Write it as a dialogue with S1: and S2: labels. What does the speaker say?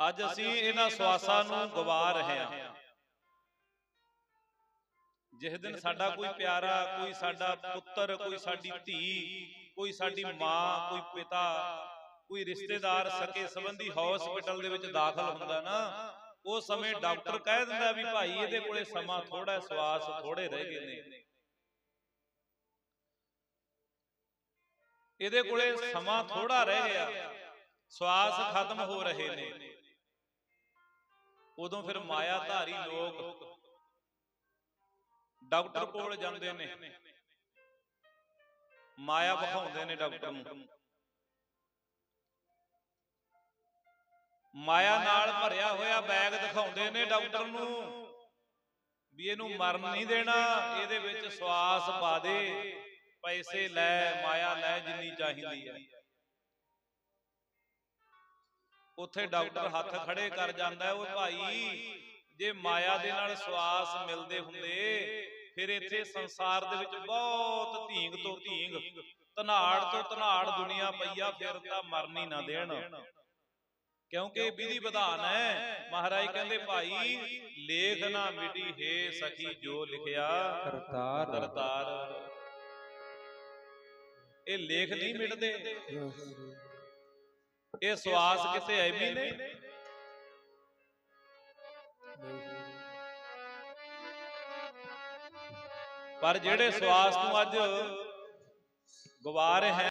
S1: ਅੱਜ ਅਸੀਂ ਇਹਨਾਂ ਸਵਾਸਾਂ ਨੂੰ ਗਵਾ ਰਹੇ ਹਾਂ। ਜਿਸ ਦਿਨ ਸਾਡਾ ਕੋਈ ਪਿਆਰਾ ਕੋਈ ਸਾਡਾ ਪੁੱਤਰ ਕੋਈ ਸਾਡੀ ਧੀ ਕੋਈ ਸਾਡੀ ਮਾਂ ਕੋਈ ਪਿਤਾ ਕੋਈ ਰਿਸ਼ਤੇਦਾਰ ਸਕੇ ਸੰਬੰਧੀ ਹਸਪੀਟਲ ਦੇ ਵਿੱਚ ਦਾਖਲ ਹੁੰਦਾ ਨਾ। ਉਹ ਸਮੇਂ ਡਾਕਟਰ ਕਹਿ ਦਿੰਦਾ ਵੀ ਭਾਈ ਇਹਦੇ ਕੋਲੇ ਸਮਾਂ ਥੋੜਾ ਸਵਾਸ ਥੋੜੇ ਰਹਿ ਗਏ ਨੇ। ਇਹਦੇ ਕੋਲੇ ਸਮਾਂ ਥੋੜਾ ਰਹਿ ਗਿਆ। ਸਵਾਸ ਖਤਮ ਹੋ ਰਹੇ ਨੇ। ਉਦੋਂ ਫਿਰ ਮਾਇਆ ਧਾਰੀ ਲੋਕ ਡਾਕਟਰ ਕੋਲ ਜਾਂਦੇ ਨੇ। ਮਾਇਆ ਵਿਖਾਉਂਦੇ ਨੇ ਡਾਕਟਰ ਨੂੰ। ਮਾਇਆ ਨਾਲ ਭਰਿਆ ਹੋਇਆ ਬੈਗ ਦਿਖਾਉਂਦੇ ਨੇ ਡਾਕਟਰ ਨੂੰ ਵੀ ਇਹਨੂੰ ਮਰਨ ਨਹੀਂ ਦੇਣਾ ਇਹਦੇ ਵਿੱਚ ਸਵਾਸ ਪਾ ਦੇ ਪੈਸੇ ਲੈ ਮਾਇਆ ਲੈ ਜਿੰਨੀ ਚਾਹੀਦੀ ਹੈ। ਉੱਥੇ ਡਾਕਟਰ ਹੱਥ ਖੜੇ ਕਰ ਜਾਂਦਾ ਉਹ ਭਾਈ ਜੇ ਮਾਇਆ ਦੇ ਨਾਲ ਸਵਾਸ ਮਿਲਦੇ ਹੁੰਦੇ ਫਿਰ ਇੱਥੇ ਸੰਸਾਰ ਦੇ ਵਿੱਚ ਬਹੁਤ ਧੀਂਗ ਤੋਂ ਧੀਂਗ ਧਨਾੜ ਤੋਂ ਧਨਾੜ ਦੁਨੀਆ ਪਈਆ ਫਿਰ ਤਾਂ ਮਰਨ ਹੀ ਨਾ ਦੇਣ। ਕਿਉਂਕਿ ਇਹ ਵਿਧੀ ਵਿਧਾਨ ਹੈ। ਮਹਾਰਾਜ ਕਹਿੰਦੇ ਭਾਈ ਲੇਖ ਨਾ ਮਿਟੀ ਹੈ ਸਖੀ ਜੋ ਲਿਖਿਆ।
S2: ਕਰਤਾਰ।
S1: ਕਰਤਾਰ। ਇਹ ਲੇਖ ਨਹੀਂ ਮਿਟਦੇ। ਇਹ ਸਵਾਸ ਕਿਤੇ ਐਵੇਂ ਨੇ? ਪਰ ਜਿਹੜੇ ਸਵਾਸ ਨੂੰ ਅੱਜ ਗਵਾ ਰਹੇ ਹੈ